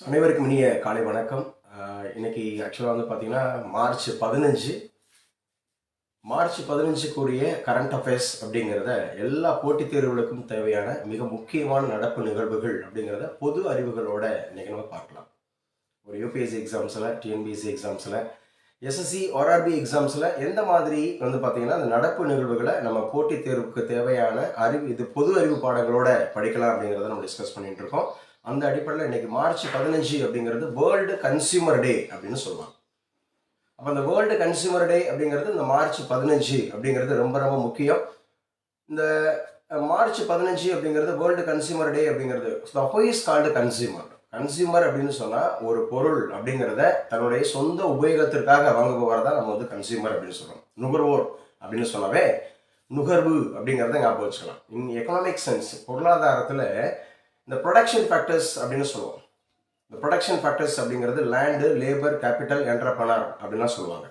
அனைவருக்கும் இனிய காலை வணக்கம். இன்னைக்கு ஆக்சுவலாக வந்து பார்த்தீங்கன்னா மார்ச் பதினஞ்சு. மார்ச் பதினஞ்சுக்குரிய கரண்ட் அஃபேர்ஸ் அப்படிங்கிறத எல்லா போட்டித் தேர்வுகளுக்கும் தேவையான மிக முக்கியமான நடப்பு நிகழ்வுகள் அப்படிங்கிறத பொது அறிவுகளோட இன்னைக்கு நம்ம பார்க்கலாம். ஒரு யூபிஎஸ்சி எக்ஸாம்ஸில் டிஎன்பிஎஸ்சி எக்ஸாம்ஸில் எஸ்எஸ்சி ஆர்ஆர்பி எக்ஸாம்ஸில் எந்த மாதிரி வந்து பார்த்தீங்கன்னா அந்த நடப்பு நிகழ்வுகளை நம்ம போட்டித் தேர்வுக்கு தேவையான அறிவு இது பொது அறிவு பாடங்களோட படிக்கலாம் அப்படிங்கிறத நம்ம டிஸ்கஸ் பண்ணிகிட்டு இருக்கோம். அந்த அடிப்படையில் இன்னைக்கு மார்ச் பதினஞ்சு அப்படிங்கிறது வேர்ல்டு கன்சியூமர் டே அப்படின்னு சொல்லுவாங்க. அப்போ அந்த வேர்ல்டு கன்சியூமர் டே அப்படிங்கிறது இந்த மார்ச் பதினஞ்சு அப்படிங்கிறது ரொம்ப ரொம்ப முக்கியம். இந்த மார்ச் பதினஞ்சு அப்படிங்கிறது வேர்ல்டு கன்சியூமர் டே அப்படிங்கிறது the is called consumer consumer அப்படின்னு சொன்னால் ஒரு பொருள் அப்படிங்கிறத தன்னுடைய சொந்த உபயோகத்திற்காக வாங்குபவர் தான் நம்ம வந்து கன்சியூமர் அப்படின்னு சொல்கிறோம் நுகர்வோர் அப்படின்னு சொன்னாவே நுகர்வு அப்படிங்கிறத ஞாபகம் வச்சுக்கலாம். இன் எக்கனாமிக் சென்ஸ் பொருளாதாரத்தில் இந்த ப்ரொடக்ஷன் ஃபேக்டர்ஸ் அப்படின்னு சொல்லுவோம். இந்த ப்ரொடக்ஷன் ஃபேக்டர்ஸ் அப்படிங்கிறது லேண்டு லேபர் கேபிட்டல் என்டர்பனர் அப்படின்லாம் சொல்லுவாங்க.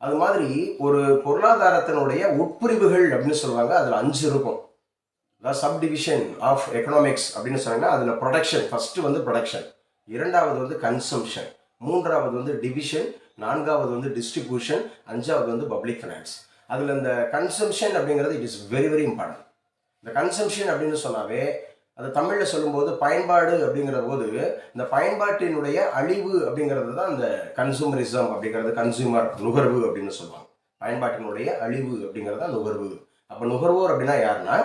அது மாதிரி ஒரு பொருளாதாரத்தினுடைய உட்பிரிவுகள் அப்படின்னு சொல்லுவாங்க. அதில் அஞ்சு இருக்கும். அதாவது சப் டிவிஷன் ஆஃப் எக்கனாமிக்ஸ் அப்படின்னு சொன்னாங்கன்னா அதில் ப்ரொடக்ஷன் ஃபர்ஸ்ட் வந்து ப்ரொடக்ஷன் இரண்டாவது வந்து கன்சம்ஷன் மூன்றாவது வந்து டிவிஷன் நான்காவது வந்து டிஸ்ட்ரிபியூஷன் அஞ்சாவது வந்து பப்ளிக் ஃபினான்ஸ் அதில் இந்த கன்சம்ஷன் அப்படிங்கிறது it is very very important இந்த கன்சம்ஷன் அப்படின்னு சொன்னாவே அது தமிழில் சொல்லும்போது பயன்பாடு அப்படிங்கிற போது இந்த பயன்பாட்டினுடைய அழிவு அப்படிங்கிறது தான் இந்த கன்சூமரிசம் அப்படிங்கிறது கன்சூமர் நுகர்வு அப்படின்னு சொல்லுவாங்க. பயன்பாட்டினுடைய அழிவு அப்படிங்கிறது தான் நுகர்வு. அப்போ நுகர்வோர் அப்படின்னா யாருன்னா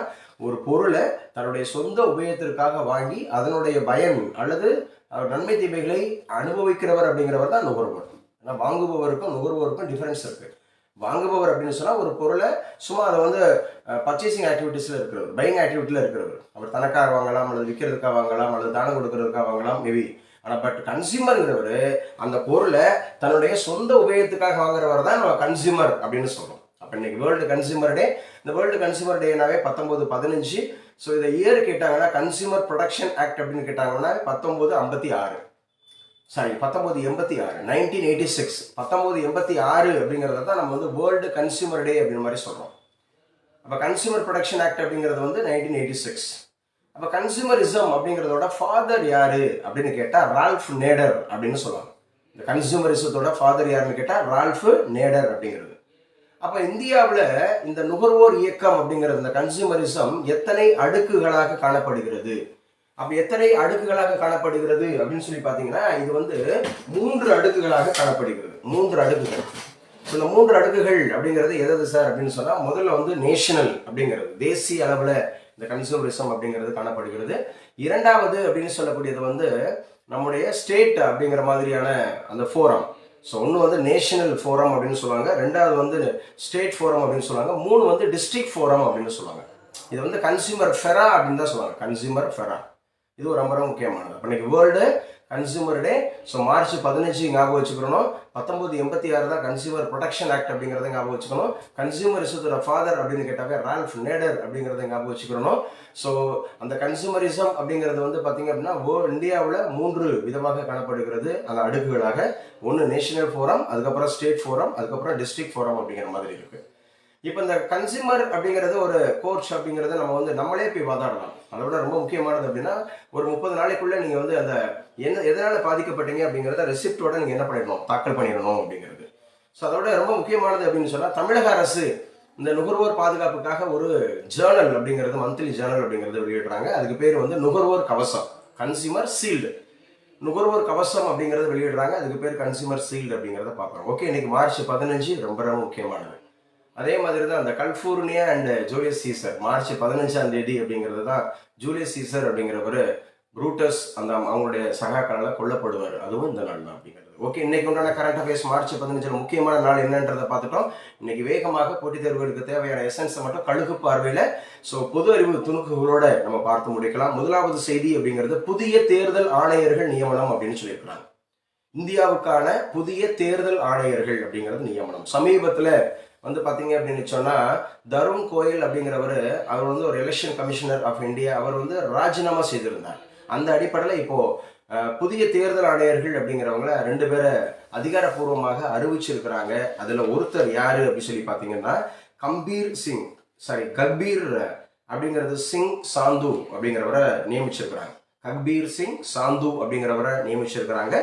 ஒரு பொருளை தன்னுடைய சொந்த உபயோகத்திற்காக வாங்கி அதனுடைய பயன் அல்லது நன்மை தீமைகளை அனுபவிக்கிறவர் அப்படிங்கிறவர் தான் நுகர்வோர். ஏன்னா வாங்குபவருக்கும் நுகர்வோருக்கும் டிஃப்ரென்ஸ் இருக்குது வாங்குபவர் அப்படின்னு சொன்னால் ஒரு பொருளை சும்மா அதை வந்து பர்ச்சேசிங் ஆக்டிவிட்டீஸில் இருக்கிறவர் பையிங் ஆக்டிவிட்டியில் இருக்கிறவர். அவர் தனக்காக வாங்கலாம் அல்லது விற்கிறதுக்காக வாங்கலாம் அல்லது தானம் கொடுக்கறதுக்காக வாங்கலாம் மேபி ஆனால் பட் கன்சியூமருங்கிறவர் அந்த பொருளை தன்னுடைய சொந்த உபயோகத்துக்காக வாங்குறவர் தான் நம்ம கன்சியூமர் அப்படின்னு சொல்கிறோம் அப்போ இன்னைக்கு வேர்ல்டு கன்சியூமர் டே இந்த வேர்ல்டு கன்சியூமர் டேனாவே பத்தொம்போது பதினஞ்சு. ஸோ இதை இயர் கேட்டாங்கன்னா கன்சியூமர் ப்ரொடக்ஷன் ஆக்ட் அப்படின்னு கேட்டாங்கன்னா பத்தொம்போது ஐம்பத்தி ஆறு. சாரி பத்தொம்போது எண்பத்தி ஆறு நைன்டீன் எயிட்டி சிக்ஸ் பத்தொம்போது எண்பத்தி ஆறு அப்படிங்கிறத தான் நம்ம வந்து வேர்ல்டு கன்சியூமர் டே அப்படின்னு மாதிரி சொல்கிறோம் அப்போ கன்சியூமர் ப்ரொடக்ஷன் ஆக்ட் அப்படிங்கிறது வந்து நைன்டீன் எயிட்டி சிக்ஸ் அப்போ கன்சியூமரிசம் அப்படிங்கிறதோட ஃபாதர் யார் அப்படின்னு கேட்டால் ரால்ஃப் நேடர் அப்படின்னு சொல்லுவாங்க. இந்த கன்சியூமரிசத்தோட ஃபாதர் யாருன்னு கேட்டால் ரால்ஃப் நேடர் அப்படிங்கிறது. அப்போ இந்தியாவில் இந்த நுகர்வோர் இயக்கம் அப்படிங்கிறது இந்த கன்சியூமரிசம் எத்தனை அடுக்குகளாக காணப்படுகிறது? அப்ப எத்தனை அடுக்குகளாக காணப்படுகிறது அப்படின்னு சொல்லி பார்த்தீங்கன்னா இது வந்து மூன்று அடுக்குகளாக காணப்படுகிறது. மூன்று அடுக்குகள். இந்த மூன்று அடுக்குகள் அப்படிங்கிறது எதாவது சார் அப்படின்னு சொன்னா முதல்ல வந்து நேஷனல் அப்படிங்கிறது. தேசிய அளவில் இந்த கன்சூமரிசம் அப்படிங்கிறது காணப்படுகிறது. இரண்டாவது அப்படின்னு சொல்லக்கூடியது வந்து நம்முடைய ஸ்டேட் அப்படிங்கிற மாதிரியான அந்த ஃபோரம் ஸோ ஒன்று வந்து நேஷனல் ஃபோரம் அப்படின்னு சொல்லுவாங்க. ரெண்டாவது வந்து ஸ்டேட் ஃபோரம் அப்படின்னு சொல்லுவாங்க. மூணு வந்து டிஸ்ட்ரிக்ட் ஃபோரம் அப்படின்னு சொல்லுவாங்க. இது வந்து கன்சியூமர் ஃபெரா அப்படின்னு தான் சொல்லுவாங்க. கன்சியூமர் ஃபெரா இது ரொம்ப ரொம்ப முக்கியமானது. அப்போ இன்னைக்கு world consumer day so March பதினஞ்சு ஞாபகம் வச்சுக்கணும். பத்தொம்போது எண்பத்தி ஆறு தான் கன்சியூமர் ப்ரொடெக்ஷன் ஆக்ட் அப்படிங்கிறத ஞாபகம் வச்சுக்கணும். கன்சியூமர் இசத்தோட ஃபாதர் அப்படின்னு கேட்டாவே ரால்ஃப் நேடர் அப்படிங்கிறத ஞாபகம் வச்சுக்கணும். ஸோ அந்த கன்சியூமரிசம் அப்படிங்கிறது வந்து பார்த்தீங்க அப்படின்னா இந்தியாவில் மூன்று விதமாக காணப்படுகிறது. அந்த அடுக்குகளாக ஒன்று நேஷனல் ஃபோரம் அதுக்கப்புறம் ஸ்டேட் ஃபோரம் அதுக்கப்புறம் டிஸ்ட்ரிக்ட் ஃபோரம் அப்படிங்கிற மாதிரி இருக்குது இப்போ இந்த கன்சியூமர் அப்படிங்கிறது ஒரு கோர்ஸ் அப்படிங்கிறத நம்ம வந்து நம்மளே போய் வாதாடலாம். அதை விட ரொம்ப முக்கியமானது அப்படின்னா ஒரு முப்பது நாளைக்குள்ளே நீங்கள் வந்து அந்த என்ன எதனால் பாதிக்கப்பட்டீங்க அப்படிங்கிறத ரெசிப்டோட நீங்கள் என்ன பண்ணிடணும்? தாக்கல் பண்ணிடணும் அப்படிங்கிறது. ஸோ அதோட ரொம்ப முக்கியமானது அப்படின்னு சொன்னால் தமிழக அரசு இந்த நுகர்வோர் பாதுகாப்புக்காக ஒரு ஜேர்னல் அப்படிங்கிறது மந்த்லி ஜேர்னல் அப்படிங்கிறது வெளியிடுறாங்க. அதுக்கு பேர் வந்து நுகர்வோர் கவசம் கன்சியூமர் சீல்டு நுகர்வோர் கவசம் அப்படிங்கிறது வெளியிடுறாங்க. அதுக்கு பேர் கன்சியூமர் சீல்டு அப்படிங்கிறத பார்க்குறோம் ஓகே இன்னைக்கு மார்ச் பதினஞ்சு ரொம்ப ரொம்ப முக்கியமானது. அதே மாதிரி தான் அந்த Calpurnia and Julius Caesar March பதினஞ்சாம் தேதி அப்படிங்கிறது தான் ஜூலியஸ் சீசர் அப்படிங்கிறவர் ப்ரூட்டஸ் அந்த அவங்களுடைய சகாக்களால் கொல்லப்படுவார். அதுவும் இந்த நாள் தான் அப்படிங்கிறது. ஓகே இன்னைக்கு உண்டான கரண்ட் அஃபேர்ஸ் மார்ச் பதினஞ்சில் முக்கியமான நாள் என்னன்றதை பார்த்துட்டோம். இன்னைக்கு வேகமாக போட்டித் தேர்வுகளுக்கு தேவையான எசன்ஸை மட்டும் கழுகு பார்வையில் ஸோ பொது அறிவு துணுக்குகளோட நம்ம பார்த்து முடிக்கலாம். முதலாவது செய்தி அப்படிங்கிறது புதிய தேர்தல் ஆணையர்கள் நியமனம் அப்படின்னு சொல்லியிருக்கிறாங்க. இந்தியாவுக்கான புதிய தேர்தல் ஆணையர்கள் அப்படிங்கிறது நியமனம். சமீபத்தில் வந்து பார்த்தீங்க அப்படின்னு சொன்னால் தருண் கோயல் அப்படிங்கிறவர் அவர் வந்து ஒரு எலெக்ஷன் கமிஷனர் ஆஃப் இந்தியா அவர் வந்து ராஜினாமா செய்திருந்தார். அந்த அடிப்படையில் இப்போது புதிய தேர்தல் ஆணையர்கள் அப்படிங்கிறவங்கள ரெண்டு பேரை அதிகாரப்பூர்வமாக அறிவிச்சிருக்கிறாங்க. அதில் ஒருத்தர் யாரு அப்படி சொல்லி பார்த்தீங்கன்னா கம்பீர் சிங் சாரி கபீர் அப்படிங்கிறது சிங் சாந்து அப்படிங்கிறவரை நியமிச்சிருக்கிறாங்க. கக்பீர் சிங் சாந்து அப்படிங்கிறவரை நியமிச்சிருக்கிறாங்க.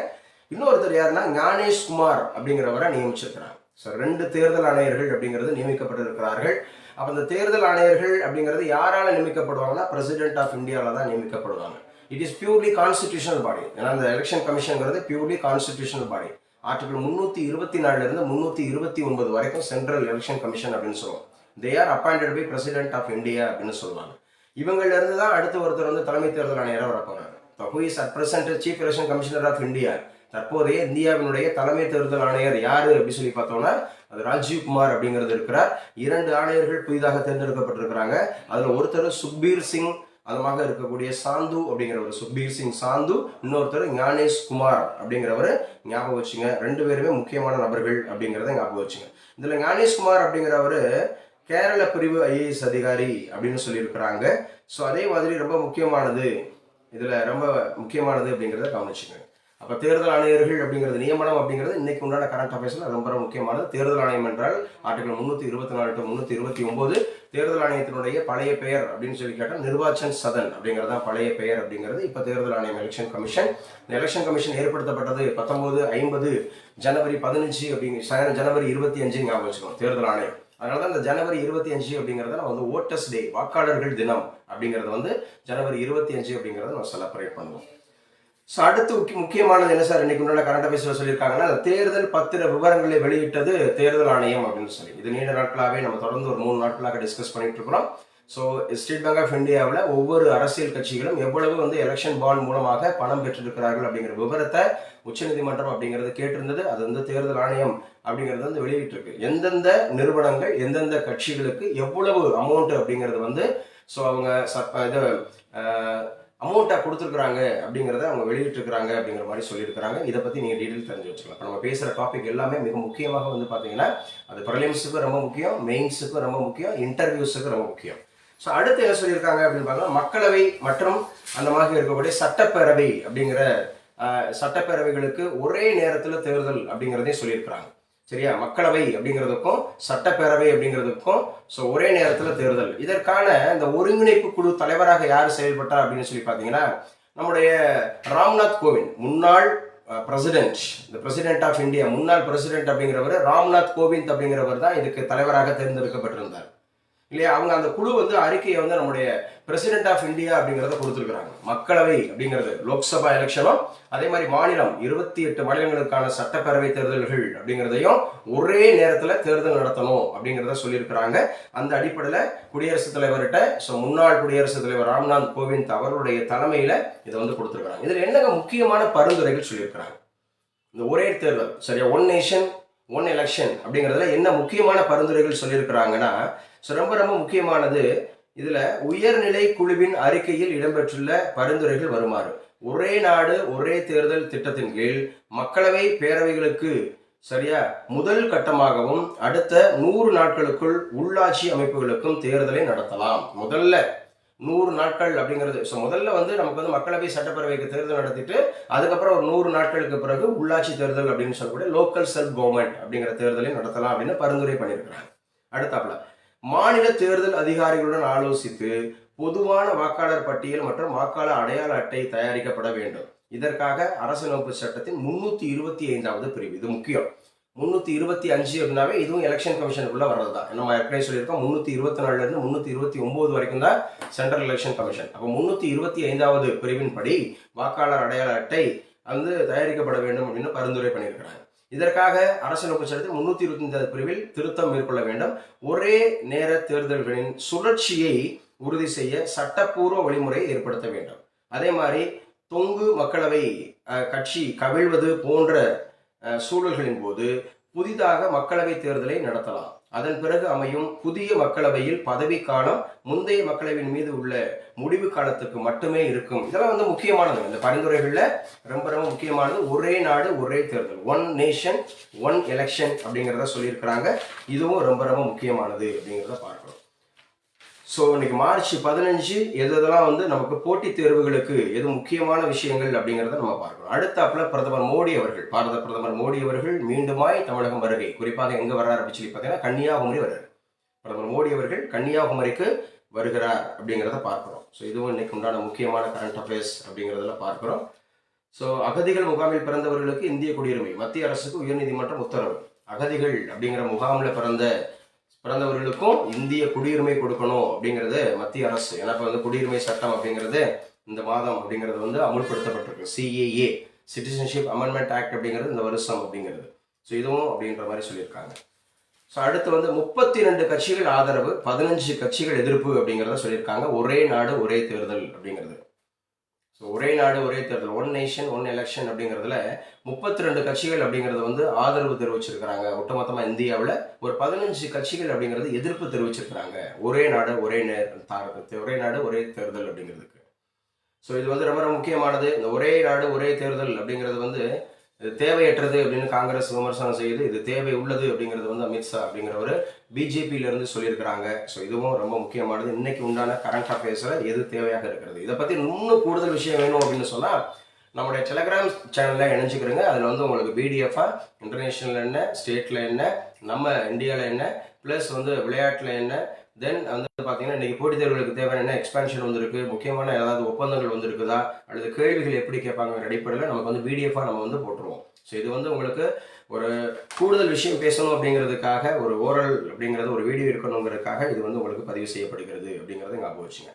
இன்னொருத்தர் யாருன்னா ஞானேஷ் குமார் அப்படிங்கிறவரை நியமிச்சிருக்கிறாங்க. ஸோ ரெண்டு தேர்தல் ஆணையர்கள் அப்படிங்கிறது நியமிக்கப்பட்டிருக்கிறார்கள். அப்போ இந்த தேர்தல் ஆணையர்கள் அப்படிங்கிறது யாரால நியமிக்கப்படுவாங்கன்னா பிரசிடென்ட் ஆஃப் இந்தியாவில் தான் நியமிக்கப்படுவாங்க. It is purely constitutional body ஏன்னா இந்த எலெக்ஷன் கமிஷனுங்கிறது பியூர்லி கான்ஸ்டிடியூஷனல் பாடி ஆர்டிகல் முந்நூற்றி இருபத்தி நாலுலேருந்து முந்நூற்றி இருபத்தி ஒன்பது வரைக்கும் சென்ட்ரல் எலெக்ஷன் கமிஷன் அப்படின்னு சொல்லுவோம் they are appointed by president of India அப்படின்னு சொல்லுவாங்க. இவங்கள இருந்து தான் அடுத்த ஒருத்தர் வந்து தலைமை தேர்தல் ஆணையராக வர who is at present chief election commissioner of India தற்போதைய இந்தியாவினுடைய தலைமை தேர்தல் ஆணையர் யாரு அப்படின்னு சொல்லி பார்த்தோம்னா அது ராஜீவ் குமார் அப்படிங்கிறது இருக்கிறார். இரண்டு ஆணையர்கள் புதிதாக தேர்ந்தெடுக்கப்பட்டிருக்கிறாங்க. அதுல ஒருத்தர் சுக்பீர் சிங் அதுமாக இருக்கக்கூடிய சாந்து அப்படிங்கிறவர் சுக்பீர் சிங் சாந்து இன்னொருத்தர் ஞானேஷ் குமார் அப்படிங்கிறவர் ஞாபகம் வச்சுங்க. ரெண்டு பேருமே முக்கியமான நபர்கள் அப்படிங்கிறத ஞாபகம் வச்சுங்க. இதுல ஞானேஷ் குமார் அப்படிங்கிறவர் கேரள பிரிவு ஐஏஎஸ் அதிகாரி அப்படின்னு சொல்லியிருக்கிறாங்க. ஸோ அதே மாதிரி ரொம்ப முக்கியமானது இதுல ரொம்ப முக்கியமானது அப்படிங்கிறத கவனிச்சுங்க. அப்போ தேர்தல் ஆணையர்கள் அப்படிங்கிறது நியமனம் அப்படிங்கிறது இன்னைக்கு உண்டான கரண்ட் அஃபேர்ஸில் ரொம்ப ரொம்ப முக்கியமானது. தேர்தல் ஆணையம் என்றால் ஆர்டிகல் முந்நூற்றி இருபத்தி நாலு டு முந்நூற்றி இருபத்தி ஒன்பது தேர்தல் ஆணையத்தினுடைய பழைய பெயர் அப்படின்னு சொல்லி கேட்டால் நிர்வாச்சன் சதன் அப்படிங்கிறது தான் பழைய பெயர் அப்படிங்கிறது. இப்போ தேர்தல் ஆணையம் எலெக்ஷன் கமிஷன் இந்த எலெக்ஷன் கமிஷன் ஏற்படுத்தப்பட்டது பத்தொம்போது ஐம்பது ஜனவரி பதினஞ்சு அப்படிங்கிற ஜனவரி இருபத்தி அஞ்சு ஞாபகம் வச்சுக்கணும் தேர்தல் ஆணையம். அதனால தான் இந்த ஜனவரி இருபத்தி அஞ்சு அப்படிங்கிறத நம்ம வந்து ஓட்டர்ஸ் டே வாக்காளர்கள் தினம் அப்படிங்கிறது வந்து ஜனவரி இருபத்தி அஞ்சு அப்படிங்கிறத நம்ம செலப்ரேட் பண்ணுவோம். ஸோ அடுத்து முக்கிய முக்கியமானது என்ன சார்? இன்னைக்கு உண்டான கரண்ட் அஃபேர்ஸில் சொல்லியிருக்காங்கன்னா தேர்தல் பத்திர விவரங்களை வெளியிட்டது தேர்தல் ஆணையம் அப்படின்னு சொல்லி. இது நீண்ட நாட்களாகவே நம்ம தொடர்ந்து ஒரு மூணு நாட்களாக டிஸ்கஸ் பண்ணிட்டு இருக்கிறோம். ஸோ ஸ்டேட் பேங்க் ஆஃப் இந்தியாவில் ஒவ்வொரு அரசியல் கட்சிகளும் எவ்வளவு வந்து எலெக்ஷன் பாண்ட் மூலமாக பணம் பெற்றிருக்கிறார்கள் அப்படிங்கிற விவரத்தை உச்சநீதிமன்றம் அப்படிங்கிறது கேட்டிருந்தது. அது வந்து தேர்தல் ஆணையம் அப்படிங்கிறது வந்து வெளியிட்டிருக்கு. எந்தெந்த நிறுவனங்கள் எந்தெந்த கட்சிகளுக்கு எவ்வளவு அமௌண்ட் அப்படிங்கிறது வந்து ஸோ அவங்க சப்ப இது அமௌண்ட்டாக கொடுத்துருக்குறாங்க அப்படிங்கிறத அவங்க வெளியிட்டிருக்கிறாங்க அப்படிங்கிற மாதிரி சொல்லியிருக்கிறாங்க. இதை பற்றி நீங்கள் டீட்டெயில் தெரிஞ்சு வச்சுக்கலாம். இப்போ நம்ம பேசுகிற டாபிக் எல்லாமே மிக முக்கியமாக வந்து பார்த்தீங்கன்னா அது ப்ரிலிம்ஸுக்கும் ரொம்ப முக்கியம் மெயின்ஸுக்கும் ரொம்ப முக்கியம் இன்டர்வியூஸுக்கும் ரொம்ப முக்கியம். ஸோ அடுத்து என்ன சொல்லியிருக்காங்க அப்படின்னு பார்த்தா மக்களவை மற்றும் அந்த மாதிரி இருக்கக்கூடிய சட்டப்பேரவை அப்படிங்கிற சட்டப்பேரவைகளுக்கு ஒரே நேரத்தில் தேர்தல் அப்படிங்கிறதையும் சொல்லியிருக்கிறாங்க. சரியா? மக்களவை அப்படிங்கிறதுக்கும் சட்டப்பேரவை அப்படிங்கிறதுக்கும் ஸோ ஒரே நேரத்தில் தேர்தல். இதற்கான இந்த ஒருங்கிணைப்பு குழு தலைவராக யார் செயல்பட்டார் அப்படின்னு சொல்லி பார்த்தீங்கன்னா நம்முடைய ராம்நாத் கோவிந்த் முன்னாள் பிரசிடென்ட் இந்த பிரசிடென்ட் ஆஃப் இந்தியா முன்னாள் பிரசிடென்ட் அப்படிங்கிறவர் ராம்நாத் கோவிந்த் அப்படிங்கிறவர் தான் இதுக்கு தலைவராக தேர்ந்தெடுக்கப்பட்டிருந்தார். இல்லையா? அவங்க அந்த குழு வந்து அறிக்கையை வந்து நம்முடைய பிரசிடென்ட் ஆஃப் இந்தியா அப்படிங்கிறத கொடுத்துருக்குறாங்க. மக்களவை அப்படிங்கிறது. லோக்சபா எலெக்ஷனும் அதே மாதிரி மாநிலம் இருபத்தி எட்டு மாநிலங்களுக்கான சட்டப்பேரவை தேர்தல்கள் அப்படிங்கிறதையும் ஒரே நேரத்தில் தேர்தல் நடத்தணும் அப்படிங்கிறத சொல்லியிருக்கிறாங்க. அந்த அடிப்படையில் குடியரசுத் தலைவர்கிட்ட ஸோ முன்னாள் குடியரசுத் தலைவர் ராம்நாத் கோவிந்த் அவர்களுடைய தலைமையில் இதை வந்து கொடுத்துருக்குறாங்க. இதில் என்னங்க முக்கியமான பரிந்துரைகள் சொல்லியிருக்கிறாங்க? இந்த ஒரே தேர்தல் சரியா? ஒன் நேஷன் ஒன் எலெக்ஷன் அப்படிங்கிறதுல என்ன முக்கியமான பரிந்துரைகள் சொல்லியிருக்கிறாங்கன்னா ஸோ ரொம்ப ரொம்ப முக்கியமானது இதில் உயர்நிலை குழுவின் அறிக்கையில் இடம்பெற்றுள்ள பரிந்துரைகள் வருமாறு. ஒரே நாடு ஒரே தேர்தல் திட்டத்தின் கீழ் மக்களவை பேரவைகளுக்கு சரியா முதல் கட்டமாகவும் அடுத்த நூறு நாட்களுக்குள் உள்ளாட்சி அமைப்புகளுக்கும் தேர்தலை நடத்தலாம். முதல்ல நூறு நாட்கள் அப்படிங்கிறது. ஸோ முதல்ல வந்து நமக்கு வந்து மக்களவை சட்டப்பேரவைக்கு தேர்தல் நடத்திட்டு அதுக்கப்புறம் ஒரு நூறு நாட்களுக்கு பிறகு உள்ளாட்சி தேர்தல் அப்படின்னு சொல்லக்கூடிய லோக்கல் செல்ஃப் கவர்மெண்ட் அப்படிங்கிற தேர்தலையும் நடத்தலாம் அப்படின்னு பரிந்துரை பண்ணியிருக்கிறாங்க. அடுத்தாப்புல மாநில தேர்தல் அதிகாரிகளுடன் ஆலோசித்து பொதுவான வாக்காளர் பட்டியல் மற்றும் வாக்காளர் அடையாள அட்டை தயாரிக்கப்பட வேண்டும். இதற்காக அரசு நோக்கு சட்டத்தின் முன்னூத்தி இருபத்தி ஐந்தாவது பிரிவு. இது முக்கியம். முந்நூற்றி இருபத்தி அஞ்சு அப்படின்னாவே இதுவும் எலெக்ஷன் கமிஷனுக்குள்ளே வர்றது தான் நம்ம ஏற்கனவே சொல்லியிருக்கோம் முந்நூற்றி இருபத்தி நாலுலேருந்து முந்நூற்றி இருபத்தி ஒம்பது வரைக்கும் தான் சென்ட்ரல் எலெக்ஷன் கமிஷன் அப்போ முந்நூற்றி இருபத்தி ஐந்தாவது பிரிவின்படி வாக்காளர் அடையாள அட்டை வந்து தயாரிக்கப்பட வேண்டும் அப்படின்னு பரிந்துரை பண்ணியிருக்கிறாங்க. இதற்காக அரசியலமைப்பு சட்டத்தில் முன்னூத்தி இருபத்தி ஐந்தாவது பிரிவில் திருத்தம் மேற்கொள்ள வேண்டும். ஒரே நேர தேர்தல்களின் சுழற்சியை உறுதி செய்ய சட்டப்பூர்வ வழிமுறையை ஏற்படுத்த வேண்டும். அதே மாதிரி தொங்கு மக்களவை கட்சி கவிழ்வது போன்ற சூழல்களின் போது புதிதாக மக்களவை தேர்தலை நடத்தலாம். அதன் பிறகு அமையும் புதிய மக்களவையில் பதவி காலம் முந்தைய மக்களவையின் மீது உள்ள முடிவு காலத்துக்கு மட்டுமே இருக்கும். இதெல்லாம் வந்து முக்கியமானது. இந்த பரிந்துரைகளில் ரொம்ப ரொம்ப முக்கியமானது. ஒரே நாடு ஒரே தேர்தல். ஒன் நேஷன் ஒன் எலெக்ஷன் அப்படிங்கிறத சொல்லியிருக்கிறாங்க. இதுவும் ரொம்ப ரொம்ப முக்கியமானது அப்படிங்கிறத பார்க்கணும். ஸோ இன்னைக்கு மார்ச் பதினஞ்சு எது எதெல்லாம் வந்து நமக்கு போட்டித் தேர்வுகளுக்கு எது முக்கியமான விஷயங்கள் அப்படிங்கிறத நம்ம பார்க்கணும். அடுத்தாப்புல பிரதமர் மோடி அவர்கள் பாரத பிரதமர் மோடி அவர்கள் மீண்டுமாய் தமிழகம் வருகை. குறிப்பாக எங்க வர்றார் அப்படின்னு சொல்லி பார்த்தீங்கன்னா கன்னியாகுமரி வர்றார். பிரதமர் மோடி அவர்கள் கன்னியாகுமரிக்கு வருகிறார் அப்படிங்கிறத பார்க்குறோம். ஸோ இதுவும் இன்னைக்கு உண்டான முக்கியமான கரண்ட் அஃபேர்ஸ் அப்படிங்கிறதுல பார்க்குறோம். ஸோ அகதிகள் முகாமில் பிறந்தவர்களுக்கு இந்திய குடியுரிமை மத்திய அரசுக்கு உயர்நீதிமன்றம் உத்தரவு. அகதிகள் அப்படிங்கிற முகாமில் பிறந்த பிறந்தவர்களுக்கும் இந்திய குடியுரிமை கொடுக்கணும் அப்படிங்கிறது மத்திய அரசு. ஏன்னா இப்போ வந்து குடியுரிமை சட்டம் அப்படிங்கிறது இந்த மாதம் அப்படிங்கிறது வந்து அமுல்படுத்தப்பட்டிருக்கு. சிஏஏ சிட்டிசன்ஷிப் அமெண்ட்மெண்ட் ஆக்ட் அப்படிங்கிறது இந்த வருஷம் அப்படிங்கிறது. ஸோ இதுவும் அப்படின்ற மாதிரி சொல்லியிருக்காங்க. ஸோ அடுத்து வந்து முப்பத்தி ரெண்டு கட்சிகள் ஆதரவு பதினஞ்சு கட்சிகள் எதிர்ப்பு அப்படிங்கிறத சொல்லியிருக்காங்க. ஒரே நாடு ஒரே தேர்தல் அப்படிங்கிறது. ஸோ ஒரே நாடு ஒரே தேர்தல் ஒன் நேஷன் ஒன் எலெக்ஷன் அப்படிங்கிறதுல முப்பத்தி ரெண்டு கட்சிகள் அப்படிங்கிறது வந்து ஆதரவு தெரிவிச்சிருக்கிறாங்க. ஒட்டுமொத்தமாக இந்தியாவில் ஒரு பதினஞ்சு கட்சிகள் அப்படிங்கிறது எதிர்ப்பு தெரிவிச்சிருக்கிறாங்க. ஒரே நாடு ஒரே நேர் ஒரே நாடு ஒரே தேர்தல் அப்படிங்கிறதுக்கு. ஸோ இது வந்து ரொம்ப ரொம்ப முக்கியமானது. இந்த ஒரே நாடு ஒரே தேர்தல் அப்படிங்கிறது வந்து இது தேவையற்றது அப்படின்னு காங்கிரஸ் விமர்சனம் செய்யுது இது தேவை உள்ளது அப்படிங்கிறது வந்து அமித்ஷா அப்படிங்கிறவர் பிஜேபியிலிருந்து சொல்லியிருக்கிறாங்க. ஸோ இதுவும் ரொம்ப முக்கியமானது. இன்னைக்கு உண்டான கரண்ட் அஃபேர்ஸில் எது தேவையாக இருக்கிறது? இதை பற்றி இன்னும் கூடுதல் விஷயம் வேணும் அப்படின்னு சொன்னால் நம்முடைய டெலகிராம் சேனலில் இணைஞ்சுக்கிறோங்க. அதில் வந்து உங்களுக்கு பிடிஎஃபாக இன்டர்நேஷ்னல் என்ன ஸ்டேட்டில் என்ன நம்ம இந்தியாவில் என்ன ப்ளஸ் வந்து விளையாட்டில் என்ன தென் வந்து பார்த்தீங்கன்னா இன்றைக்கி போட்டித் தேர்வுகளுக்கு தேவையான என்ன எக்ஸ்பான்ஷன் வந்திருக்கு முக்கியமான ஏதாவது ஒப்பந்தங்கள் வந்திருக்குதா அல்லது கேள்விகள் எப்படி கேட்பாங்க அடிப்படையில் நமக்கு வந்து பிடிஎஃபாக நம்ம வந்து போட்டுருவோம். ஸோ இது வந்து உங்களுக்கு ஒரு கூடுதல் விஷயம் பேசணும் அப்படிங்கிறதுக்காக ஒரு ஓரல் அப்படிங்கிறது ஒரு வீடியோ இருக்கணுங்கிறதுக்காக இது வந்து உங்களுக்கு பதிவு செய்யப்படுகிறது அப்படிங்கிறத ஞாபகம் வச்சுங்க.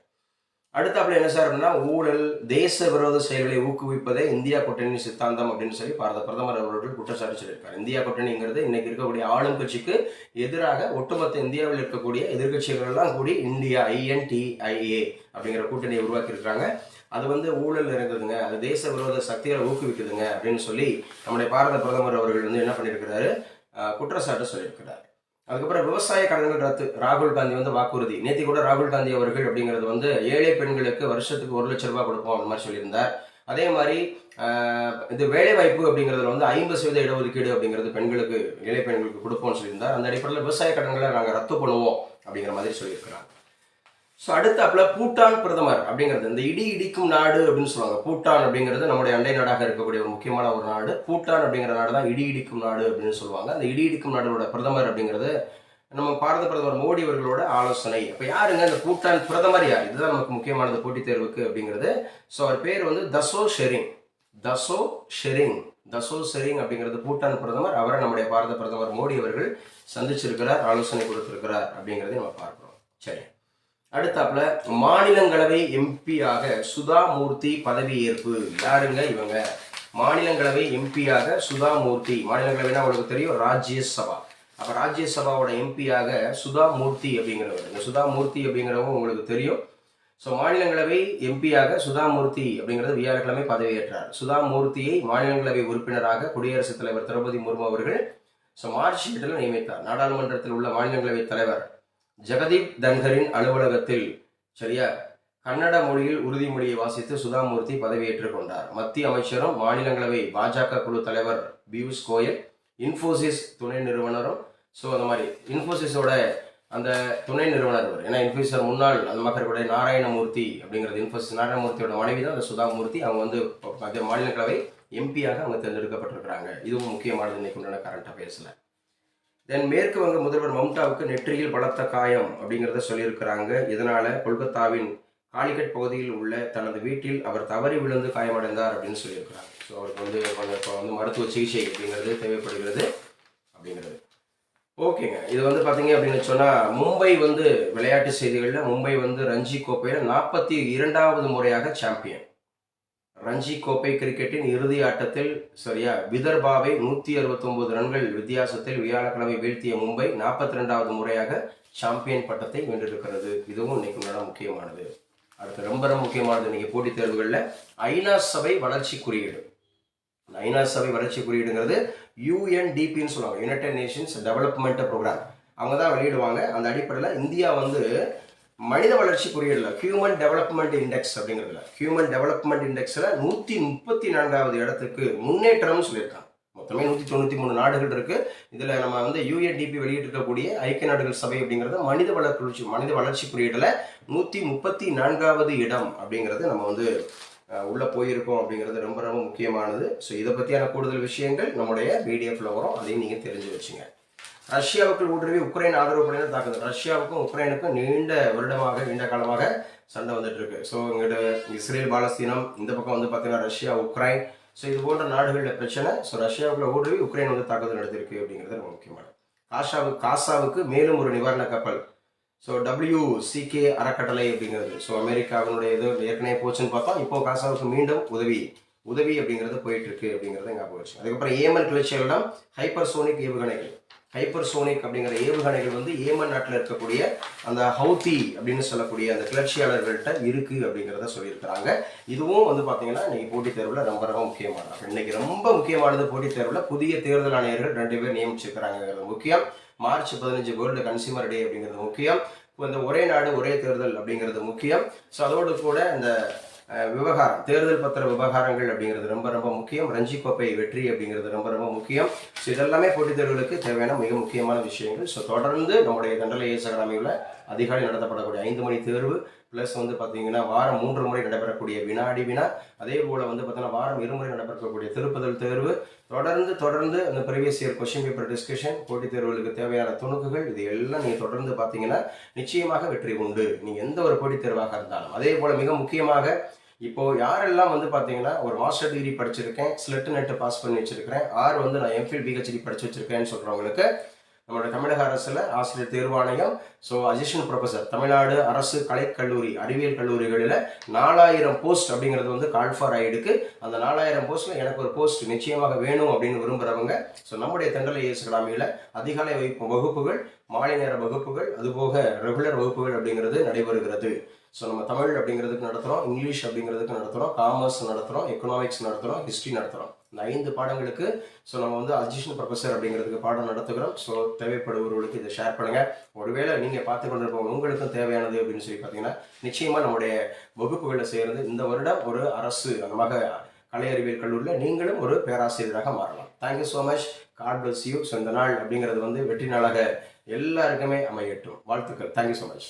அடுத்தாப்புல என்ன சார் அப்படின்னா ஊழல் தேச விரோத செயல்களை ஊக்குவிப்பதே இந்தியா கூட்டணி சித்தாந்தம் அப்படின்னு சொல்லி பாரத பிரதமர் அவர்கள் குற்றச்சாட்டு சொல்லியிருக்காரு. இந்தியா கூட்டணிங்கிறது இன்னைக்கு இருக்கக்கூடிய ஆளும் கட்சிக்கு எதிராக ஒட்டுமொத்த இந்தியாவில் இருக்கக்கூடிய எதிர்கட்சிகள்லாம் கூடி இந்தியா ஐஎன்டிஐஏ அப்படிங்கிற கூட்டணியை உருவாக்கியிருக்கிறாங்க. அது வந்து ஊழல் நிறைந்ததுங்க அது தேச விரோத சக்திகளை ஊக்குவிக்குதுங்க அப்படின்னு சொல்லி நம்முடைய பாரத பிரதமர் அவர்கள் வந்து என்ன பண்ணியிருக்கிறாரு? குற்றச்சாட்டு சொல்லியிருக்கிறார். அதுக்கப்புறம் விவசாய கடன்கள் ரத்து ராகுல் காந்தி வந்து வாக்குறுதி. நேற்று கூட ராகுல் காந்தி அவர்கள் அப்படிங்கிறது வந்து ஏழை பெண்களுக்கு வருஷத்துக்கு ஒரு லட்சம் ரூபாய் கொடுப்போம் அந்த மாதிரி சொல்லியிருந்தார். அதே மாதிரி இந்த இது வேலை வாய்ப்பு அப்படிங்கிறதுல வந்து ஐம்பது சதவீத இடஒதுக்கீடு அப்படிங்கிறது பெண்களுக்கு ஏழை பெண்களுக்கு கொடுப்போம்னு சொல்லியிருந்தார். அந்த அடிப்படையில் விவசாய கடன்களை நாங்கள் ரத்து பண்ணுவோம் அப்படிங்கிற மாதிரி சொல்லியிருக்கிறாங்க. ஸோ அடுத்தாப்புல பூட்டான் பிரதமர் அப்படிங்கிறது இந்த இடி இடிக்கும் நாடு அப்படின்னு சொல்லுவாங்க. பூட்டான் அப்படிங்கிறது நம்முடைய அண்டை நாடாக இருக்கக்கூடிய ஒரு முக்கியமான ஒரு நாடு. பூட்டான் அப்படிங்கிற நாடு தான் இடி இடிக்கும் நாடு அப்படின்னு சொல்லுவாங்க. அந்த இடி இடிக்கும் நாடோட பிரதமர் அப்படிங்கிறது நம்ம பாரத பிரதமர் மோடி அவர்களோட ஆலோசனை. அப்போ யாருங்க இந்த பூட்டான் பிரதமர் யார்? இதுதான் நமக்கு முக்கியமானது போட்டித் தேர்வுக்கு அப்படிங்கிறது. ஸோ அவர் பேர் வந்து தசோ ஷெரிங். தசோ ஷெரிங். தசோ ஷெரிங் அப்படிங்கிறது பூட்டான் பிரதமர். அவரை நம்முடைய பாரத பிரதமர் மோடி அவர்கள் சந்திச்சிருக்கிறார் ஆலோசனை கொடுத்திருக்கிறார் அப்படிங்கிறதையும் நம்ம பார்க்குறோம். சரி. அடுத்தாப்புல மாநிலங்களவை எம்பியாக சுதா மூர்த்தி யாருங்க இவங்க? மாநிலங்களவை எம்பியாக சுதா மூர்த்தி மாநிலங்களவைனா உங்களுக்கு தெரியும் ராஜ்யசபா. அப்ப ராஜ்யசபாவோட எம்பியாக சுதா மூர்த்தி அப்படிங்கிறவர். இந்த சுதா மூர்த்தி அப்படிங்கிறவங்க உங்களுக்கு தெரியும். ஸோ மாநிலங்களவை எம்பியாக சுதா மூர்த்தி அப்படிங்கிறது வியாழக்கிழமை பதவியேற்றார். சுதா மூர்த்தியை மாநிலங்களவை உறுப்பினராக குடியரசுத் தலைவர் திரௌபதி முர்மு அவர்கள் ஸோ மார்ச் எட்டில் நியமித்தார். நாடாளுமன்றத்தில் உள்ள மாநிலங்களவை தலைவர். ஜெகதீப் தன்கரின் அலுவலகத்தில் சரியா? கன்னட மொழியில் உறுதிமொழியை வாசித்து சுதாமூர்த்தி பதவியேற்றுக் கொண்டார். மத்திய அமைச்சரும் மாநிலங்களவை பாஜக குழு தலைவர் பியூஷ் கோயல் இன்ஃபோசிஸ் துணை நிறுவனரும் ஸோ அந்த மாதிரி இன்ஃபோசிஸோட அந்த துணை நிறுவனர் இவர். ஏன்னா இன்ஃபோசிஸ் முன்னாள் அந்த மக்களுடைய நாராயணமூர்த்தி அப்படிங்கிறது இன்ஃபோசிஸ் நாராயணமூர்த்தியோட மனைவி தான் அந்த சுதாமூர்த்தி. அவங்க வந்து மத்திய மாநிலங்களவை எம்பியாக அவங்க தேர்ந்தெடுக்கப்பட்டிருக்கிறாங்க. இதுவும் முக்கியமானது இன்னைக்கு உண்டான கரண்ட் அஃபேர்ஸில் தென் மேற்கு வங்க முதல்வர் மம்தாவுக்கு நெற்றியில் பலத்த காயம் அப்படிங்கிறத சொல்லியிருக்கிறாங்க. இதனால கொல்கத்தாவின் காலிகட் பகுதியில் உள்ள தனது வீட்டில் அவர் தவறி விழுந்து காயமடைந்தார் அப்படின்னு சொல்லியிருக்கிறாங்க. ஸோ அவருக்கு வந்து இப்போ வந்து மருத்துவ சிகிச்சை அப்படிங்கிறது தேவைப்படுகிறது அப்படிங்கிறது. ஓகேங்க. இது வந்து பார்த்தீங்க அப்படின்னு சொன்னால் மும்பை வந்து விளையாட்டு செய்திகளில் மும்பை வந்து ரஞ்சி கோப்பையில் நாற்பத்தி இரண்டாவது முறையாக சாம்பியன் ரஞ்சி கோப்பை கிரிக்கெட்டின் இறுதி ஆட்டத்தில் சரியா விதர்பாவை நூற்றி அறுபத்தொன்பது ரன்கள் வித்தியாசத்தில் வியாழக்கிழமை வீழ்த்திய மும்பை நாற்பத்தி ரெண்டாவது முறையாக சாம்பியன் பட்டத்தை வென்றிருக்கிறது. இதுவும் இன்னைக்கு நல்ல முக்கியமானது. அடுத்து ரொம்ப ரொம்ப முக்கியமானது இன்னைக்கு போட்டித் தேர்வுகளில் ஐநா சபை வளர்ச்சி குறியீடு. ஐநா சபை வளர்ச்சி குறியீடுங்கிறது யூஎன்டிபின்னு சொல்லுவாங்க. யுனைடெட் நேஷன்ஸ் டெவலப்மெண்ட் ப்ரோக்ராம் அவங்க தான் வெளியிடுவாங்க. அந்த அடிப்படையில் இந்தியா வந்து மனித வளர்ச்சி குறியீடுல ஹியூமன் டெவலப்மெண்ட் இண்டெக்ஸ் அப்படிங்கிறதுல. ஹியூமன் டெவலப்மெண்ட் இண்டெக்ஸில் நூற்றி முப்பத்தி நான்காவது இடத்துக்கு முன்னேற்றம்னு சொல்லியிருக்காங்க. மொத்தமே நூற்றி தொண்ணூற்றி மூணு நாடுகள் இருக்கு. இதில் நம்ம வந்து யூஎன்டிபி வெளியிட்டிருக்கக்கூடிய ஐக்கிய நாடுகள் சபை அப்படிங்கிறது மனித வளர்ச்சி மனித வளர்ச்சி குறியீடுல நூற்றி முப்பத்தி நான்காவது இடம் அப்படிங்கிறது நம்ம வந்து உள்ளே உள்ள போயிருக்கோம் அப்படிங்கிறது ரொம்ப ரொம்ப முக்கியமானது. ஸோ இதை பற்றியான கூடுதல் விஷயங்கள் நம்முடைய பிடிஎஃப்ல வரும். அதையும் நீங்கள் தெரிஞ்சு வச்சுங்க. ரஷ்யாவுக்கு ஊடுருவி உக்ரைன் ஆதரவு படையினர் தாக்குதல். ரஷ்யாவுக்கும் உக்ரைனுக்கும் நீண்ட வருடமாக நீண்ட காலமாக சண்டை வந்துட்டு இருக்கு. ஸோ இங்கிட்ட இஸ்ரேல் பாலஸ்தீனம் இந்த பக்கம் வந்து பார்த்தீங்கன்னா ரஷ்யா உக்ரைன். ஸோ இது போன்ற நாடுகளில் பிரச்சனை. ஸோ ரஷ்யாவுக்குள்ள ஊடுருவி உக்ரைன் வந்து தாக்குதல் நடத்திருக்கு அப்படிங்கிறது ரொம்ப முக்கியமான காஷாவுக்கு காசாவுக்கு மேலும் ஒரு நிவாரண கப்பல். ஸோ டபிள்யூ சிகே அறக்கட்டளை அப்படிங்கிறது. ஸோ அமெரிக்காவினுடைய இது ஏற்கனவே போச்சுன்னு பார்த்தா இப்போ காசாவுக்கு மீண்டும் உதவி உதவி அப்படிங்கிறது போயிட்டு இருக்கு அப்படிங்கிறத ஞாபகம் வச்சு அதுக்கப்புறம் ஏமன் கிளர்ச்சிகளிடம் ஹைப்பர்சோனிக் ஏவுகணைகள். ஹைப்பர்சோனிக் அப்படிங்கிற ஏவுகணைகள் வந்து ஏமன் நாட்டில் இருக்கக்கூடிய அந்த ஹவுதி அப்படின்னு சொல்லக்கூடிய அந்த கிளர்ச்சியாளர்கள்ட்ட இருக்கு அப்படிங்கிறத சொல்லியிருக்கிறாங்க. இதுவும் வந்து பார்த்தீங்கன்னா இன்றைக்கி போட்டித் தேர்வில் ரொம்ப ரொம்ப முக்கியமானது. இன்றைக்கி ரொம்ப முக்கியமானது போட்டித் தேர்வில் புதிய தேர்தல் ஆணையர்கள் ரெண்டு பேர் நியமிச்சிருக்கிறாங்கிறது முக்கியம். மார்ச் பதினஞ்சு வேர்ல்டு கன்சியூமர் டே அப்படிங்கிறது முக்கியம். இப்போ இந்த ஒரே நாடு ஒரே தேர்தல் அப்படிங்கிறது முக்கியம். ஸோ அதோடு கூட இந்த விவகாரம் தேர்தல் பத்திர விவகாரங்கள் அப்படிங்கிறது ரொம்ப ரொம்ப முக்கியம். ரஞ்சி கோப்பை வெற்றி அப்படிங்கிறது ரொம்ப ரொம்ப முக்கியம். ஸோ இதெல்லாமே போட்டித் தேர்வுகளுக்கு தேவையான மிக முக்கியமான விஷயங்கள். ஸோ தொடர்ந்து நம்முடைய தண்டலை ஏஸ் அகாடமியில் அதிகாலை நடத்தப்படக்கூடிய ஐந்து மணி தேர்வு ப்ளஸ் வந்து பார்த்தீங்கன்னா வாரம் மூன்று முறை நடைபெறக்கூடிய வினாடி வினா அதே போல் வந்து பார்த்தீங்கன்னா வாரம் இருமுறை நடைபெறக்கூடிய திருப்புதல் தேர்வு. தொடர்ந்து தொடர்ந்து அந்த previous year question paper discussion போட்டித் தேர்வுகளுக்கு தேவையான துணுக்குகள் இது எல்லாம் நீங்கள் தொடர்ந்து பார்த்தீங்கன்னா நிச்சயமாக வெற்றி உண்டு. நீங்கள் எந்த ஒரு போட்டித் தேர்வாக இருந்தாலும். அதே போல் மிக முக்கியமாக இப்போ யாரெல்லாம் வந்து பார்த்தீங்கன்னா ஒரு மாஸ்டர் டிகிரி படிச்சிருக்கேன் ஸ்லெட் நெட்டு பாஸ் பண்ணி வச்சிருக்கிறேன் ஆர் வந்து நான் எம்ஃபில் பிஹெச்டி படிச்சு வச்சிருக்கேன்னு சொல்கிறவங்களுக்கு நம்மளோட தமிழக அரசில் ஆசிரியர் தேர்வாணையம் ஸோ அசிஸ்டன்ட் ப்ரொஃபசர் தமிழ்நாடு அரசு கலைக்கல்லூரி அறிவியல் கல்லூரிகளில் நாலாயிரம் போஸ்ட் அப்படிங்கிறது வந்து கால் ஃபார் ஆகிடுக்கு அந்த நாலாயிரம் போஸ்ட்டில் எனக்கு ஒரு போஸ்ட் நிச்சயமாக வேணும் அப்படின்னு விரும்புகிறவங்க ஸோ நம்முடைய தண்டலை இயேசு கலாமியில் அதிகாலை வைப்பு வகுப்புகள் மாலை நேர வகுப்புகள் அதுபோக ரெகுலர் வகுப்புகள் அப்படிங்கிறது நடைபெறுகிறது. ஸோ நம்ம தமிழ் அப்படிங்கிறதுக்கு நடத்துகிறோம் இங்கிலீஷ் அப்படிங்கிறதுக்கு நடத்துகிறோம் காமர்ஸ் நடத்துகிறோம் எக்கனாமிக்ஸ் நடத்துகிறோம் ஹிஸ்ட்ரி நடத்துகிறோம் இந்த ஐந்து பாடங்களுக்கு ஸோ நம்ம வந்து அசிஸ்டன்ட் ப்ரொஃபஸர் அப்படிங்கிறதுக்கு பாடம் நடத்துகிறோம். ஸோ தேவைப்படுபவர்களுக்கு இதை ஷேர் பண்ணுங்கள் ஒருவேளை நீங்கள் பார்த்து கொண்டிருப்பவங்க உங்களுக்கும் தேவையானது அப்படின்னு சொல்லி பார்த்தீங்கன்னா நிச்சயமாக நம்முடைய வகுப்புகளை சேர்ந்து இந்த வருடம் ஒரு அரசு நமக மக கலை அறிவியல் கல்லூரியில் நீங்களும் ஒரு பேராசிரியராக மாறலாம். Thank you so much God bless you so இந்த நாள் அப்படிங்கிறது வந்து வெற்றி நாளாக எல்லாருக்குமே அமையட்டும். வாழ்த்துக்கள். Thank you so much